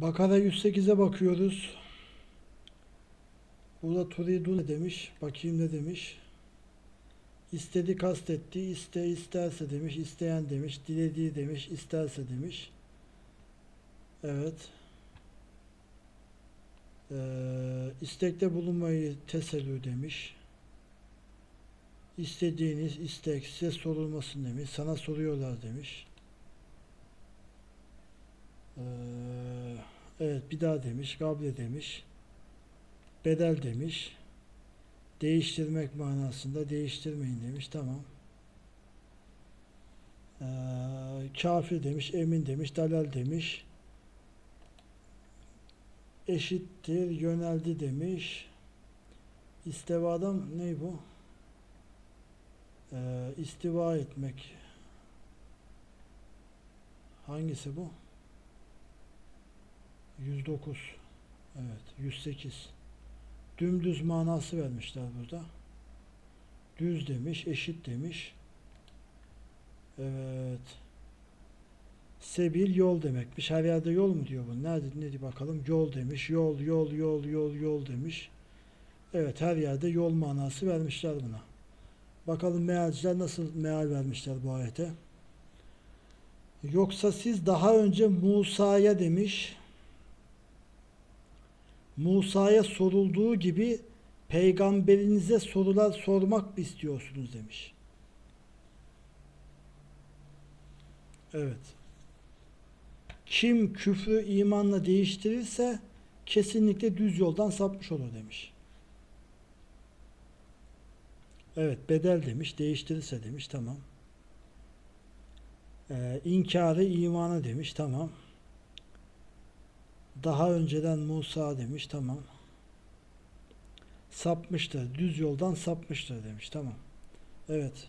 Bakara 108'e bakıyoruz. Burada turidu ne demiş? Bakayım ne demiş? İstedi kastetti, iste isterse demiş, isteyen demiş, dilediği demiş, isterse demiş. Evet. Ee, istekte bulunmayı tesellü demiş. İstediğiniz istek size sorulmasın demiş. Sana soruyorlar demiş. Ee, evet bir daha demiş. Gable demiş. Bedel demiş. Değiştirmek manasında değiştirmeyin demiş. Tamam. Ee, kafir demiş. Emin demiş. Dalal demiş. Eşittir. Yöneldi demiş. İstevadan ne bu? Ee, istiva etmek. Hangisi bu? 109. Evet, 108. Dümdüz manası vermişler burada. Düz demiş, eşit demiş. Evet. Sebil yol demekmiş. Her yerde yol mu diyor bu? Nerede ne diyor bakalım? Yol demiş. Yol, yol, yol, yol, yol demiş. Evet, her yerde yol manası vermişler buna. Bakalım mealciler nasıl meal vermişler bu ayete. Yoksa siz daha önce Musa'ya demiş. Musa'ya sorulduğu gibi peygamberinize sorular sormak mı istiyorsunuz demiş. Evet. Kim küfrü imanla değiştirirse kesinlikle düz yoldan sapmış olur demiş. Evet bedel demiş, değiştirirse demiş tamam. Ee, inkarı imana demiş tamam. Daha önceden Musa demiş tamam. Sapmıştır, düz yoldan sapmıştır demiş tamam. Evet.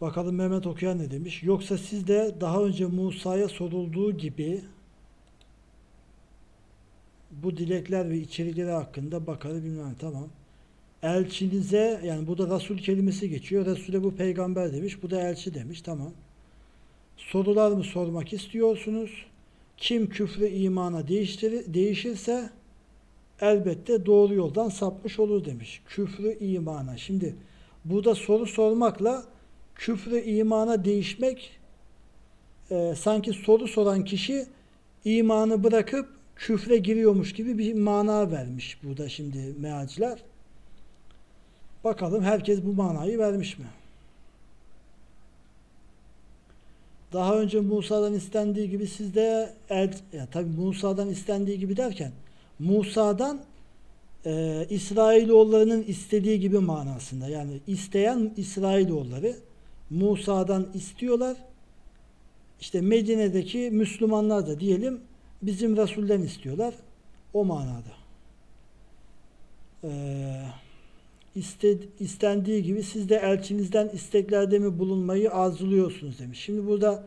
Bakalım Mehmet okuyan ne demiş? Yoksa siz de daha önce Musa'ya sorulduğu gibi bu dilekler ve içerikleri hakkında bakarı bilmem tamam elçinize yani bu da Resul kelimesi geçiyor. Resul'e bu peygamber demiş. Bu da elçi demiş. Tamam. Sorular mı sormak istiyorsunuz? Kim küfrü imana değiştir değişirse elbette doğru yoldan sapmış olur demiş. Küfrü imana. Şimdi burada soru sormakla küfrü imana değişmek e, sanki soru soran kişi imanı bırakıp küfre giriyormuş gibi bir mana vermiş burada şimdi mealciler. Bakalım herkes bu manayı vermiş mi? Daha önce Musa'dan istendiği gibi sizde el, ya tabi Musa'dan istendiği gibi derken Musa'dan e, İsrailoğullarının istediği gibi manasında yani isteyen İsrailoğulları Musa'dan istiyorlar. İşte Medine'deki Müslümanlar da diyelim bizim Resul'den istiyorlar. O manada. Eee istendiği gibi siz de elçinizden isteklerde mi bulunmayı arzuluyorsunuz demiş. Şimdi burada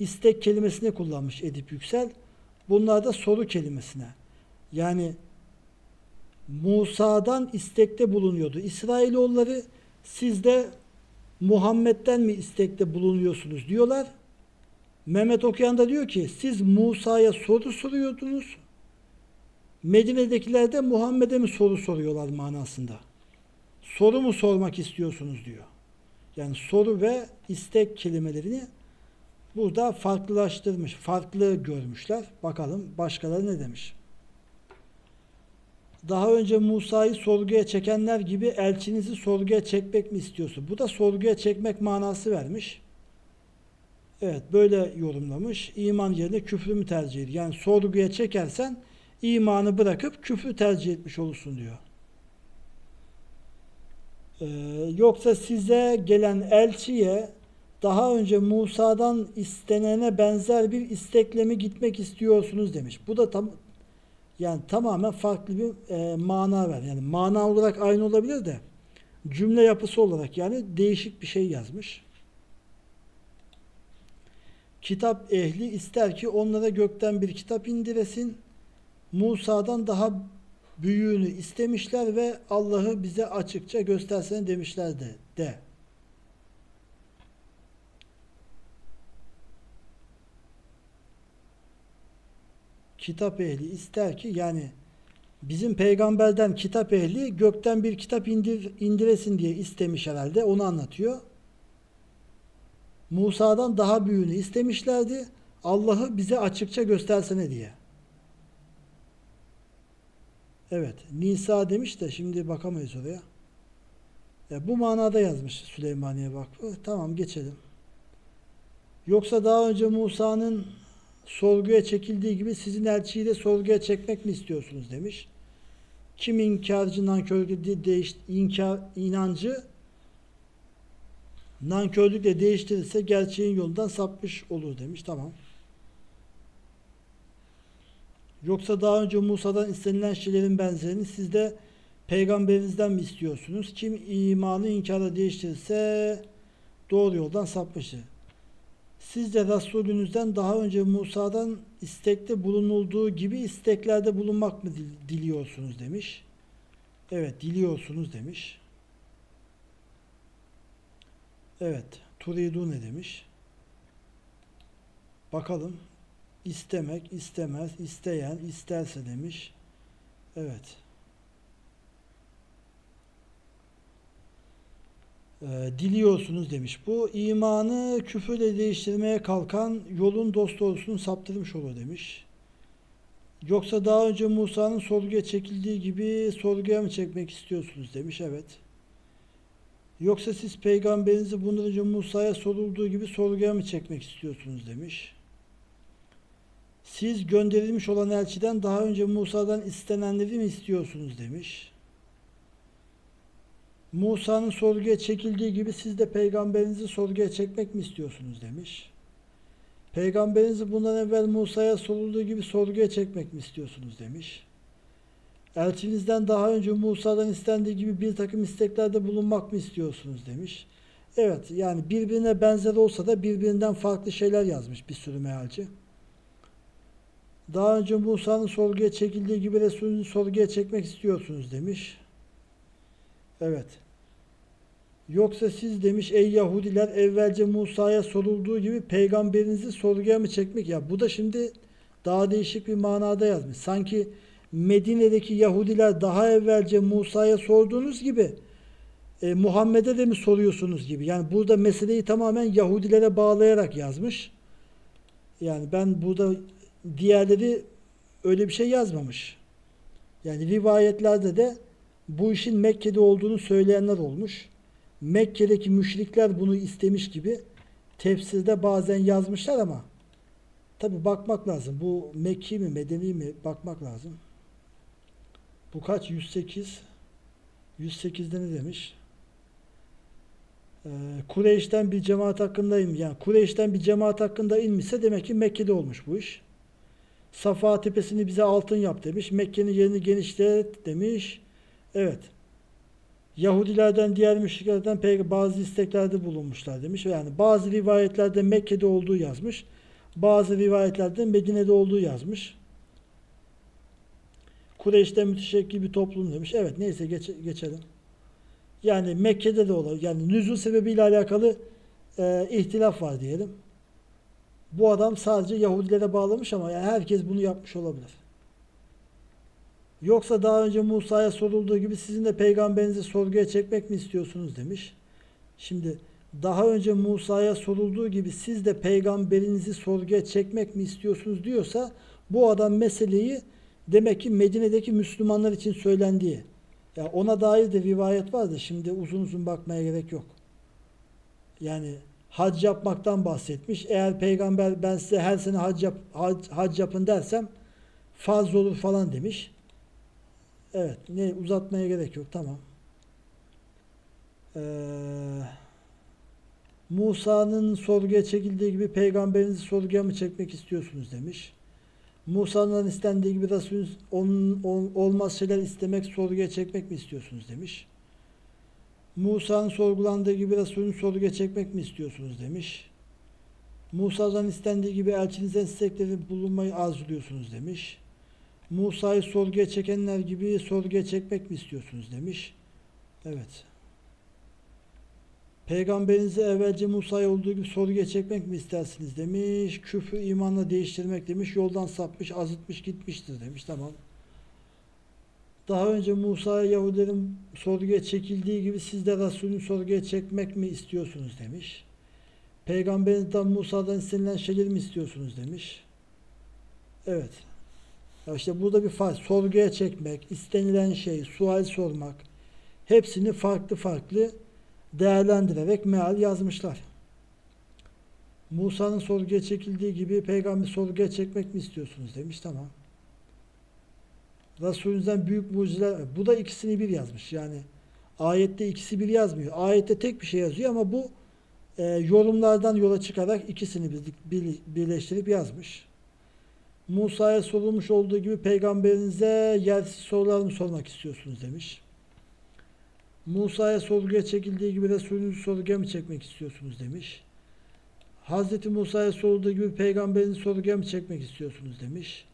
istek kelimesini kullanmış Edip Yüksel. Bunlar da soru kelimesine. Yani Musa'dan istekte bulunuyordu. İsrailoğulları siz de Muhammed'den mi istekte bulunuyorsunuz diyorlar. Mehmet Okuyan da diyor ki siz Musa'ya soru soruyordunuz. Medine'dekiler de Muhammed'e mi soru soruyorlar manasında soru mu sormak istiyorsunuz diyor. Yani soru ve istek kelimelerini burada farklılaştırmış, farklı görmüşler. Bakalım başkaları ne demiş. Daha önce Musa'yı sorguya çekenler gibi elçinizi sorguya çekmek mi istiyorsun? Bu da sorguya çekmek manası vermiş. Evet böyle yorumlamış. İman yerine küfrü mü tercih ediyor? Yani sorguya çekersen imanı bırakıp küfrü tercih etmiş olursun diyor. Ee, yoksa size gelen elçiye daha önce Musa'dan istenene benzer bir istekle mi gitmek istiyorsunuz demiş. Bu da tam yani tamamen farklı bir e, mana ver. Yani mana olarak aynı olabilir de cümle yapısı olarak yani değişik bir şey yazmış. Kitap ehli ister ki onlara gökten bir kitap indiresin. Musa'dan daha büyüğünü istemişler ve Allah'ı bize açıkça göstersene demişlerdi de. kitap ehli ister ki yani bizim peygamberden kitap ehli gökten bir kitap indir, indiresin diye istemiş herhalde. Onu anlatıyor. Musa'dan daha büyüğünü istemişlerdi. Allah'ı bize açıkça göstersene diye. Evet. Nisa demiş de şimdi bakamayız oraya. Ya bu manada yazmış Süleymaniye Vakfı. Tamam geçelim. Yoksa daha önce Musa'nın sorguya çekildiği gibi sizin elçiyi de sorguya çekmek mi istiyorsunuz demiş. Kim inkarcı nankörlükle değiş, inkar, inancı nankörlükle değiştirirse gerçeğin yolundan sapmış olur demiş. Tamam. Yoksa daha önce Musa'dan istenilen şeylerin benzerini siz de peygamberinizden mi istiyorsunuz? Kim imanı inkara değiştirirse doğru yoldan sapmıştır. Siz de Resulünüzden daha önce Musa'dan istekte bulunulduğu gibi isteklerde bulunmak mı dil- diliyorsunuz demiş. Evet diliyorsunuz demiş. Evet turidu ne demiş. Bakalım. İstemek, istemez, isteyen, isterse demiş. Evet. Ee, diliyorsunuz demiş. Bu imanı küfürle değiştirmeye kalkan yolun dost doğrusunu saptırmış olur demiş. Yoksa daha önce Musa'nın sorguya çekildiği gibi sorguya mı çekmek istiyorsunuz demiş. Evet. Yoksa siz peygamberinizi bundan önce Musa'ya sorulduğu gibi sorguya mı çekmek istiyorsunuz demiş. Siz gönderilmiş olan elçiden daha önce Musa'dan istenenleri mi istiyorsunuz demiş. Musa'nın sorguya çekildiği gibi siz de peygamberinizi sorguya çekmek mi istiyorsunuz demiş. Peygamberinizi bundan evvel Musa'ya sorulduğu gibi sorguya çekmek mi istiyorsunuz demiş. Elçinizden daha önce Musa'dan istendiği gibi bir takım isteklerde bulunmak mı istiyorsunuz demiş. Evet yani birbirine benzer olsa da birbirinden farklı şeyler yazmış bir sürü mealci. Daha önce Musa'nın sorguya çekildiği gibi Resulünü sorguya çekmek istiyorsunuz demiş. Evet. Yoksa siz demiş ey Yahudiler evvelce Musa'ya sorulduğu gibi peygamberinizi sorguya mı çekmek? Ya bu da şimdi daha değişik bir manada yazmış. Sanki Medine'deki Yahudiler daha evvelce Musa'ya sorduğunuz gibi e, Muhammed'e de mi soruyorsunuz gibi. Yani burada meseleyi tamamen Yahudilere bağlayarak yazmış. Yani ben burada diğerleri öyle bir şey yazmamış. Yani rivayetlerde de bu işin Mekke'de olduğunu söyleyenler olmuş. Mekke'deki müşrikler bunu istemiş gibi tefsirde bazen yazmışlar ama tabi bakmak lazım. Bu Mekki mi Medeni mi bakmak lazım. Bu kaç? 108 108'de ne demiş? Ee, Kureyş'ten bir cemaat hakkında in yani Kureyş'ten bir cemaat hakkında inmişse demek ki Mekke'de olmuş bu iş. Safa tepesini bize altın yap demiş. Mekke'nin yerini genişlet demiş. Evet. Yahudilerden diğer müşriklerden pek bazı isteklerde bulunmuşlar demiş. Yani bazı rivayetlerde Mekke'de olduğu yazmış. Bazı rivayetlerde Medine'de olduğu yazmış. Kureyş'te müteşekkil bir toplum demiş. Evet neyse geç, geçelim. Yani Mekke'de de olur. Yani nüzul sebebiyle alakalı e, ihtilaf var diyelim. Bu adam sadece Yahudilere bağlamış ama yani herkes bunu yapmış olabilir. Yoksa daha önce Musa'ya sorulduğu gibi sizin de peygamberinizi sorguya çekmek mi istiyorsunuz demiş. Şimdi daha önce Musa'ya sorulduğu gibi siz de peygamberinizi sorguya çekmek mi istiyorsunuz diyorsa bu adam meseleyi demek ki Medine'deki Müslümanlar için söylendiği. Ya ona dair de rivayet var da şimdi uzun uzun bakmaya gerek yok. Yani hac yapmaktan bahsetmiş. Eğer peygamber ben size her sene hac, yap, hac, hac yapın dersem farz olur falan demiş. Evet. Ne uzatmaya gerek yok. Tamam. Ee, Musa'nın sorguya çekildiği gibi peygamberinizi sorguya mı çekmek istiyorsunuz demiş. Musa'nın istendiği gibi Resulün onun, ol- olmaz şeyler istemek, sorguya çekmek mi istiyorsunuz demiş. Musa'nın sorgulandığı gibi Resulün sorguya çekmek mi istiyorsunuz demiş. Musa'dan istendiği gibi elçinizden istekleri bulunmayı arzuluyorsunuz demiş. Musa'yı sorguya çekenler gibi sorguya çekmek mi istiyorsunuz demiş. Evet. Peygamberinizi evvelce Musa'ya olduğu gibi sorguya çekmek mi istersiniz demiş. Küfrü imanla değiştirmek demiş. Yoldan sapmış, azıtmış, gitmiştir demiş. Tamam. Daha önce Musa'ya Yahudilerin sorguya çekildiği gibi siz de Resulünü sorguya çekmek mi istiyorsunuz demiş. Peygamberinizden Musa'dan istenilen şeyleri mi istiyorsunuz demiş. Evet. Ya işte burada bir fark. Sorguya çekmek, istenilen şey, sual sormak. Hepsini farklı farklı değerlendirerek meal yazmışlar. Musa'nın sorguya çekildiği gibi peygamber sorguya çekmek mi istiyorsunuz demiş. Tamam. Resulünüzden büyük mucizeler. Bu da ikisini bir yazmış. Yani ayette ikisi bir yazmıyor. Ayette tek bir şey yazıyor ama bu e, yorumlardan yola çıkarak ikisini bir, bir- birleştirip yazmış. Musa'ya sorulmuş olduğu gibi peygamberinize yersiz sorular mı sormak istiyorsunuz demiş. Musa'ya sorguya çekildiği gibi Resulünüzü sorguya mı çekmek istiyorsunuz demiş. Hazreti Musa'ya sorulduğu gibi peygamberinizi sorguya mı çekmek istiyorsunuz demiş.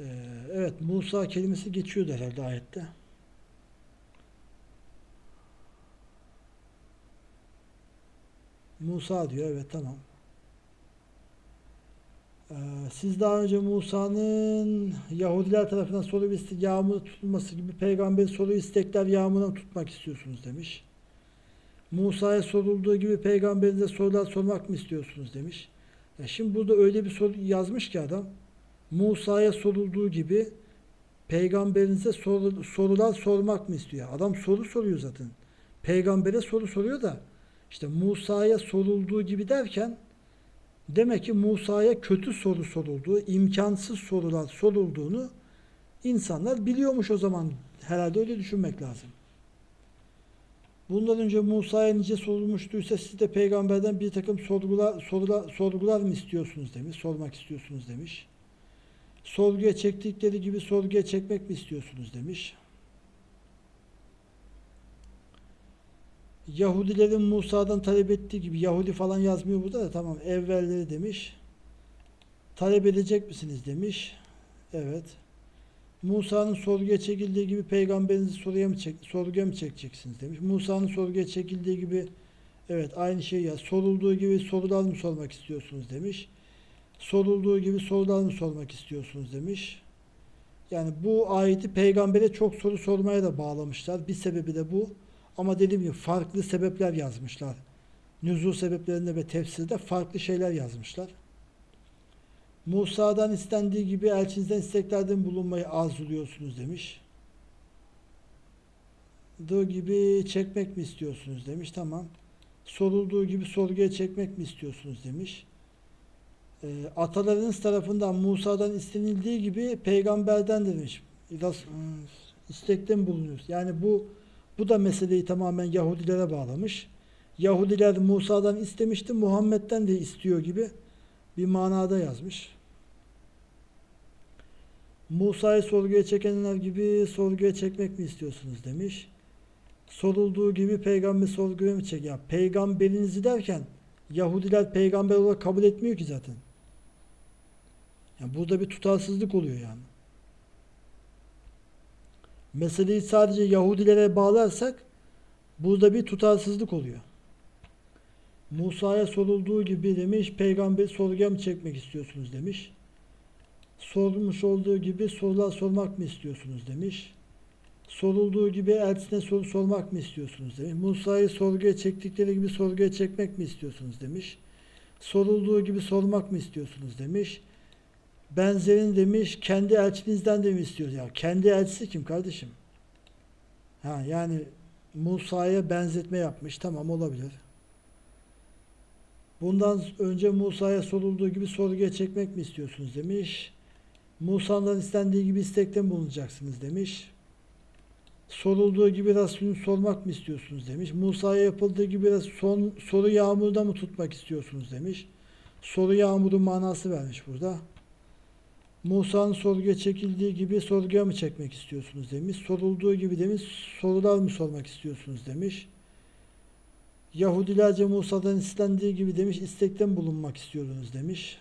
Ee, evet Musa kelimesi geçiyordu herhalde ayette. Musa diyor evet tamam. Ee, siz daha önce Musa'nın Yahudiler tarafından soru ve istek yağmur tutulması gibi peygamberin soru istekler yağmurdan tutmak istiyorsunuz demiş. Musa'ya sorulduğu gibi peygamberinize sorular sormak mı istiyorsunuz demiş. Ya şimdi burada öyle bir soru yazmış ki adam Musa'ya sorulduğu gibi peygamberinize soru, sorular sormak mı istiyor? Adam soru soruyor zaten. Peygambere soru soruyor da işte Musa'ya sorulduğu gibi derken demek ki Musa'ya kötü soru sorulduğu, imkansız sorular sorulduğunu insanlar biliyormuş o zaman. Herhalde öyle düşünmek lazım. Bundan önce Musa'ya nice sorulmuştuysa siz de peygamberden bir takım sorgular, sorular, sorgular mı istiyorsunuz demiş, sormak istiyorsunuz demiş. Sorguya çektikleri gibi sorguya çekmek mi istiyorsunuz demiş. Yahudilerin Musa'dan talep ettiği gibi Yahudi falan yazmıyor burada da tamam evvelleri demiş. Talep edecek misiniz demiş. Evet. Musa'nın sorguya çekildiği gibi peygamberinizi soruya mı çek, sorguya mı çekeceksiniz demiş. Musa'nın sorguya çekildiği gibi evet aynı şey ya sorulduğu gibi sorular mı sormak istiyorsunuz demiş. Sorulduğu gibi sorular mı sormak istiyorsunuz demiş. Yani bu ayeti peygambere çok soru sormaya da bağlamışlar. Bir sebebi de bu. Ama dediğim gibi farklı sebepler yazmışlar. Nüzul sebeplerinde ve tefsirde farklı şeyler yazmışlar. Musa'dan istendiği gibi elçinizden isteklerden bulunmayı arzuluyorsunuz demiş. Dığı gibi çekmek mi istiyorsunuz demiş. Tamam. Sorulduğu gibi sorguya çekmek mi istiyorsunuz demiş. E, atalarınız tarafından Musa'dan istenildiği gibi peygamberden demiş. İlas, istekten bulunuyoruz. Yani bu bu da meseleyi tamamen Yahudilere bağlamış. Yahudiler Musa'dan istemişti, Muhammed'den de istiyor gibi bir manada yazmış. Musa'yı sorguya çekenler gibi sorguya çekmek mi istiyorsunuz demiş. Sorulduğu gibi peygamber sorguya mı çek? Ya peygamberinizi derken Yahudiler peygamber olarak kabul etmiyor ki zaten. Yani burada bir tutarsızlık oluyor yani. Meseleyi sadece Yahudilere bağlarsak burada bir tutarsızlık oluyor. Musa'ya sorulduğu gibi demiş, peygamber sorguya mı çekmek istiyorsunuz demiş. Sormuş olduğu gibi sorular sormak mı istiyorsunuz demiş. Sorulduğu gibi elçisine soru sormak mı istiyorsunuz demiş. Musa'yı sorguya çektikleri gibi sorguya çekmek mi istiyorsunuz demiş. Sorulduğu gibi sormak mı istiyorsunuz demiş. Benzerini demiş, kendi elçinizden de mi istiyoruz? Ya kendi elçisi kim kardeşim? Ha yani Musa'ya benzetme yapmış. Tamam olabilir. Bundan önce Musa'ya sorulduğu gibi sorguya çekmek mi istiyorsunuz demiş. Musa'dan istendiği gibi istekten bulunacaksınız demiş. Sorulduğu gibi Resulünü sormak mı istiyorsunuz demiş. Musa'ya yapıldığı gibi son soru yağmurda mı tutmak istiyorsunuz demiş. Soru yağmuru manası vermiş burada. Musa'nın sorguya çekildiği gibi sorguya mı çekmek istiyorsunuz demiş. Sorulduğu gibi demiş sorular mı sormak istiyorsunuz demiş. Yahudilerce Musa'dan istendiği gibi demiş istekten bulunmak istiyordunuz demiş.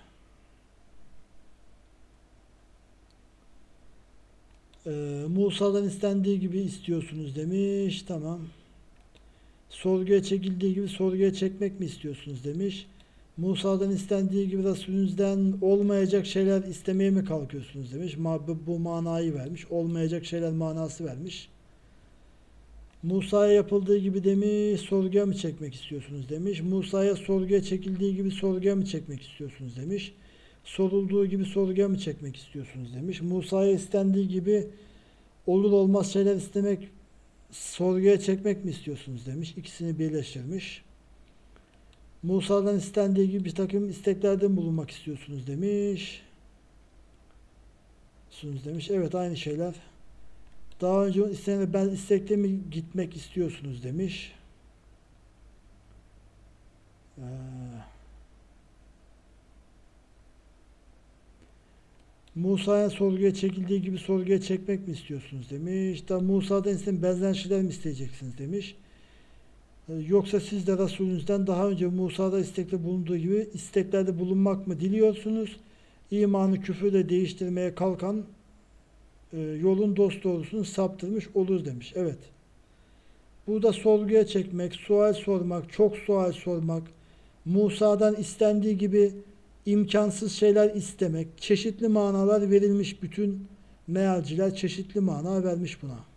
Ee, Musa'dan istendiği gibi istiyorsunuz demiş. Tamam. sorguya çekildiği gibi sorguya çekmek mi istiyorsunuz demiş. Musa'dan istendiği gibi Resulünüzden olmayacak şeyler istemeye mi kalkıyorsunuz demiş. Bu manayı vermiş. Olmayacak şeyler manası vermiş. Musa'ya yapıldığı gibi demiş, sorguya mı çekmek istiyorsunuz demiş. Musa'ya sorguya çekildiği gibi sorguya mı çekmek istiyorsunuz demiş. Sorulduğu gibi sorguya mı çekmek istiyorsunuz demiş. Musa'ya istendiği gibi olur olmaz şeyler istemek, sorguya çekmek mi istiyorsunuz demiş. İkisini birleştirmiş. Musa'dan istendiği gibi bir takım isteklerde bulunmak istiyorsunuz demiş. Sunuz demiş. Evet aynı şeyler. Daha önce istene ben istekte mi gitmek istiyorsunuz demiş. Ee, Musa'ya sorguya çekildiği gibi sorguya çekmek mi istiyorsunuz demiş. Da Musa'dan isten benzer şeyler mi isteyeceksiniz demiş. Ee, Yoksa siz de Resulünüzden daha önce Musa'da istekte bulunduğu gibi isteklerde bulunmak mı diliyorsunuz? İmanı küfürle değiştirmeye kalkan e, yolun dost doğrusunu saptırmış olur demiş. Evet. Burada sorguya çekmek, sual sormak, çok sual sormak, Musa'dan istendiği gibi imkansız şeyler istemek, çeşitli manalar verilmiş bütün mealciler çeşitli mana vermiş buna.